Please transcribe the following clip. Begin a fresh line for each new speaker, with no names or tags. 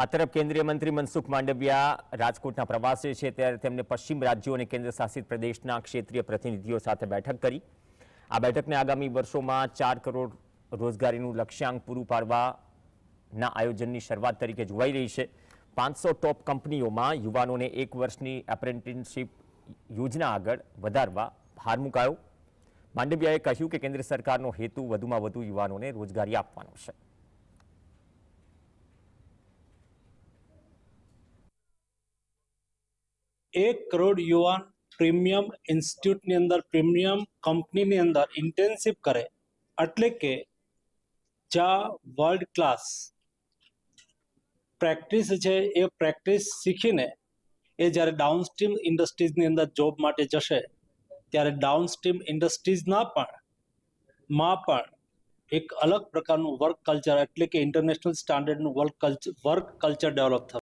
આ તરફ કેન્દ્રીય મંત્રી મનસુખ માંડવિયા રાજકોટના પ્રવાસે છે, ત્યારે તેમણે પશ્ચિમ રાજ્યો અને કેન્દ્ર શાસિત પ્રદેશના ક્ષેત્રીય પ્રતિનિધિઓ સાથે બેઠક કરી. આ બેઠકને આગામી વર્ષોમાં ચાર કરોડ રોજગારીનું લક્ષ્યાંક પૂરું પાડવાના આયોજનની શરૂઆત તરીકે જોવાઈ રહી છે. પાંચસો ટોપ કંપનીઓમાં યુવાનોને એક વર્ષની એપ્રેન્ટિસશીપ યોજના આગળ વધારવા ભાર મુકાયો. માંડવિયાએ કહ્યું કે કેન્દ્ર સરકારનો હેતુ વધુમાં વધુ યુવાનોને રોજગારી આપવાનો છે.
એક કરોડ યુવાન પ્રીમિયમ ઇન્સ્ટિટ્યૂટની અંદર, પ્રીમિયમ કંપનીની અંદર ઇન્ટર્નશીપ કરે. એટલે કે જ્યાં વર્લ્ડ ક્લાસ પ્રેક્ટિસ છે, એ પ્રેક્ટિસ શીખીને એ જ્યારે ડાઉનસ્ટ્રીમ ઇન્ડસ્ટ્રીઝની અંદર જોબ માટે જશે, ત્યારે ડાઉનસ્ટ્રીમ ઇન્ડસ્ટ્રીઝના પણ, માં પણ એક અલગ પ્રકારનું વર્ક કલ્ચર એટલે કે international સ્ટાન્ડર્ડનું work culture work culture develop થશે.